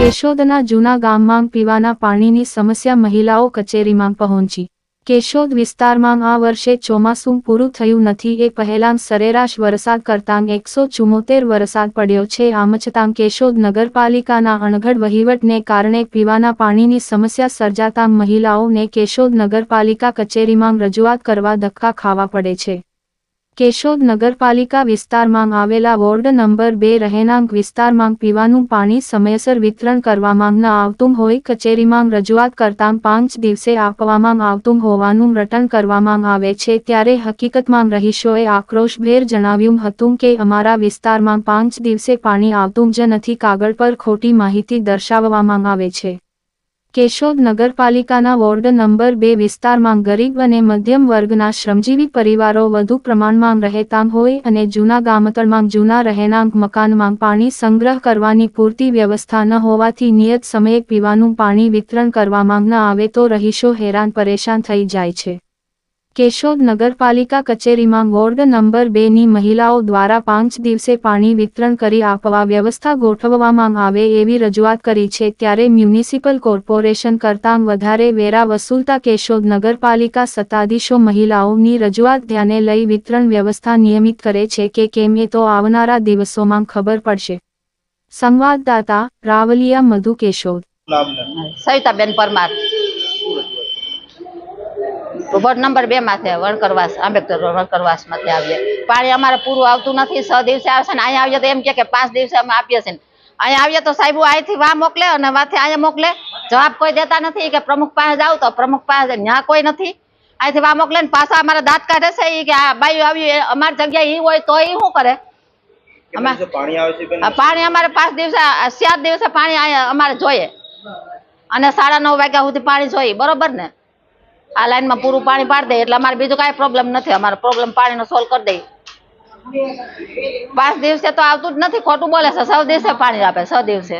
કેશોદના જૂના ગામમાં પીવાના પાણીની સમસ્યા મહિલાઓ કચેરીમાં પહોંચી. કેશોદ વિસ્તારમાં આ વર્ષે ચોમાસું પૂરું થયું નથી એ પહેલાં સરેરાશ વરસાદ કરતાં એકસો ચુમ્મોતેર વરસાદ પડ્યો છે. આમ છતાં કેશોદ નગરપાલિકાના અણઘડ વહીવટને કારણે પીવાના પાણીની સમસ્યા સર્જાતા મહિલાઓને કેશોદ નગરપાલિકા કચેરીમાં રજૂઆત કરવા ધક્કા ખાવા પડે છે. કેશોદ નગરપાલિકા વિસ્તારમાં આવેલા વોર્ડ નંબર બે રહેણાંક વિસ્તારમાં પીવાનું પાણી સમયસર વિતરણ કરવામાં ન આવતું હોય, કચેરીમાં રજૂઆત કરતાં પાંચ દિવસે આપવામાં આવતું હોવાનું રટણ કરવામાં આવે છે. ત્યારે હકીકતમાં રહીશોએ આક્રોશભેર જણાવ્યું હતું કે, અમારા વિસ્તારમાં પાંચ દિવસે પાણી આવતું જ નથી. કાગળ પર ખોટી માહિતી દર્શાવવામાં આવે છે. કેશોદ નગરપાલિકાના વોર્ડ નંબર બે વિસ્તારમાં ગરીબ અને મધ્યમ વર્ગના શ્રમજીવી પરિવારો વધુ પ્રમાણમાં રહેતા હોય અને જૂના ગામતળમાં જૂના રહેણાંક મકાનમાં પાણી સંગ્રહ કરવાની પૂરતી વ્યવસ્થા ન હોવાથી નિયત સમયે પીવાનું પાણી વિતરણ કરવામાં ન આવે તો રહીશો હેરાન પરેશાન થઈ જાય છે. કેશોદ નગરપાલિકા કચેરીમાં વોર્ડ નંબર બેની મહિલાઓ દ્વારા પાંચ દિવસે પાણી વિતરણ કરી આપવા વ્યવસ્થા ગોઠવવામાં આવે એવી રજૂઆત કરી છે ત્યારે મ્યુનિસિપલ કોર્પોરેશન કરતાં વધારે વેરા વસૂલતા કેશોદ નગરપાલિકા સત્તાધીશો મહિલાઓની રજૂઆત ધ્યાને લઈ વિતરણ વ્યવસ્થા નિયમિત કરે છે કે કેમ એ તો આવનારા દિવસોમાં ખબર પડશે. સંવાદદાતા રાવલિયા મધુ કેશોદ. સવિતાબેન પરમાર. વોર્ડ નંબર બે માંથી વણકરવાસ આંબેડકર વણકરવાસમાંથી આવીએ. પાણી અમારે પૂરું આવતું નથી છ દિવસે આવશે ને અહીંયા આવીએ તો એમ કે કે પાંચ દિવસે અમે આપીએ છીએ અહીંયા આવીએ તો સાહેબ અહીંથી વા મોકલે અને વાથી અહીંયા મોકલે. જવાબ કોઈ દેતા નથી કે પ્રમુખ પાસે જાવ તો પ્રમુખ પાસે ત્યાં કોઈ નથી. અહીંથી વા મોકલે ને પાછા અમારા દાંત કાઢે છે કે આ બાયું આવી અમારી જગ્યાએ ઈ હોય તો એ શું કરે? પાણી છે અમારે પાંચ દિવસે સાત દિવસે પાણી અહીંયા અમારે જોઈએ. અને સાડા નવ વાગ્યા સુધી પાણી જોઈએ બરોબર ને? આ લાઈનમાં પૂરું પાણી પાડી દે એટલે અમારે બીજું કાંઈ પ્રોબ્લેમ નથી. અમારો પ્રોબ્લેમ પાણીનો સોલ્વ કરી દઈએ પાંચ દિવસે તો આવતું જ નથી. ખોટું બોલે છે. સૌ દિવસે પાણી આપે છ દિવસે.